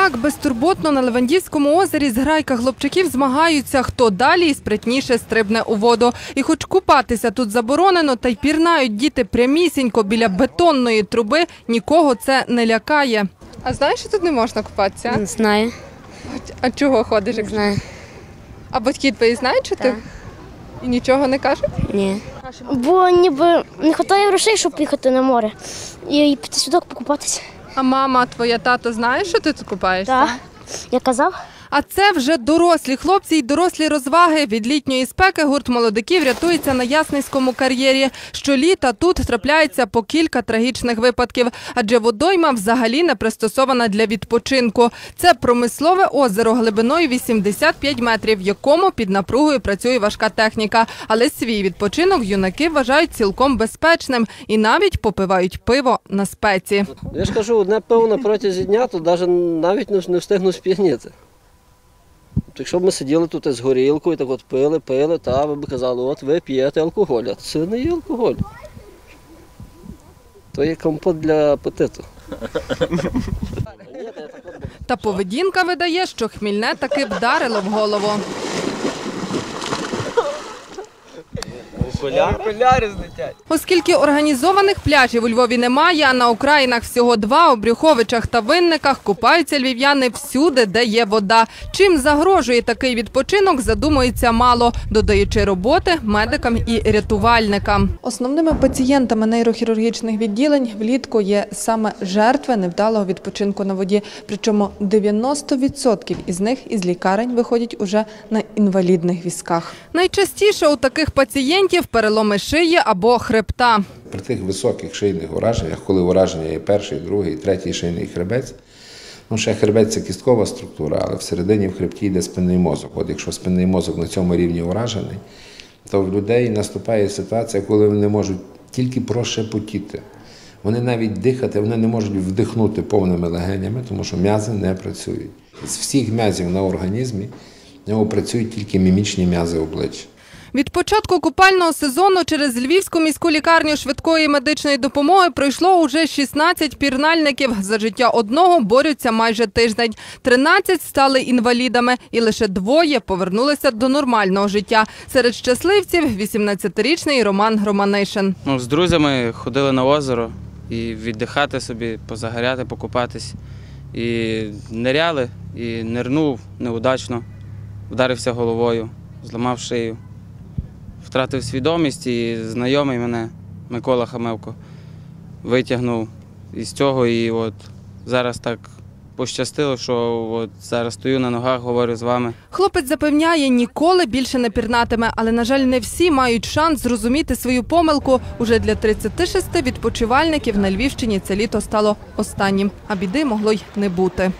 Так безтурботно на Левандівському озері зграйка хлопчаків змагаються, хто далі і спритніше стрибне у воду. І хоч купатися тут заборонено, та й пірнають діти прямісінько біля бетонної труби, нікого це не лякає. А знаєш, що тут не можна купатися? Не знаю, А чого ходиш? не знаю. А батьки твої знають, що ти? І нічого не кажуть? Ні. Бо ніби не вистачає грошей, щоб їхати на море. І піти сюди покупатися. А мама, твоя тато знає, що ти тут купаєшся? Так. Я казав. А це вже дорослі хлопці й дорослі розваги. Від літньої спеки гурт молодиків рятується на Ясницькому кар'єрі. Щоліта тут трапляється по кілька трагічних випадків, адже водойма взагалі не пристосована для відпочинку. Це промислове озеро глибиною 85 метрів, в якому під напругою працює важка техніка. Але свій відпочинок юнаки вважають цілком безпечним і навіть попивають пиво на спеці. Я ж кажу, одне пиво на дня, то навіть навіть не встигну сп'яніти. Якщо б ми сиділи тут з горілкою, так от пили, пили, та ви б казали, от ви п'єте алкоголь. А це не є алкоголь. То є компот для апетиту. Та поведінка видає, що хмільне таки вдарило в голову. Окуляри злетять. Оскільки організованих пляжів у Львові немає, а на окраїнах всього два у Брюховичах та Винниках купаються львів'яни всюди, де є вода. Чим загрожує такий відпочинок, задумується мало, додаючи роботи медикам і рятувальникам. Основними пацієнтами нейрохірургічних відділень влітку є саме жертви невдалого відпочинку на воді. Причому 90% із них із лікарень виходять уже на інвалідних візках. Найчастіше у таких пацієнтів переломи шиї або хребта. При тих високих шийних ураженнях, коли ураження є перший, другий, третій шийний хребець, ну ще хребець це кісткова структура, але всередині в хребті йде спинний мозок. От якщо спинний мозок на цьому рівні уражений, то в людей наступає ситуація, коли вони можуть тільки прошепотіти. Вони навіть дихати, вони не можуть вдихнути повними легенями, тому що м'язи не працюють. З всіх м'язів на організмі в нього працюють тільки мімічні м'язи обличчя. Від початку купального сезону через Львівську міську лікарню швидкої медичної допомоги пройшло уже 16 пірнальників. За життя одного борються майже тиждень. 13 стали інвалідами і лише двоє повернулися до нормального життя. Серед щасливців 18-річний Роман Романишин. Ну, з друзями ходили на озеро і віддихати собі, позагоряти, покупатись. І ниряли, і нирнув неудачно, вдарився головою, зламав шию. Втратив свідомість і знайомий мене, Микола Хамевко, витягнув із цього. І от зараз так пощастило, що от зараз стою на ногах, говорю з вами. Хлопець запевняє, ніколи більше не пірнатиме, але, на жаль, не всі мають шанс зрозуміти свою помилку. Уже для 36 відпочивальників на Львівщині це літо стало останнім, а біди могло й не бути.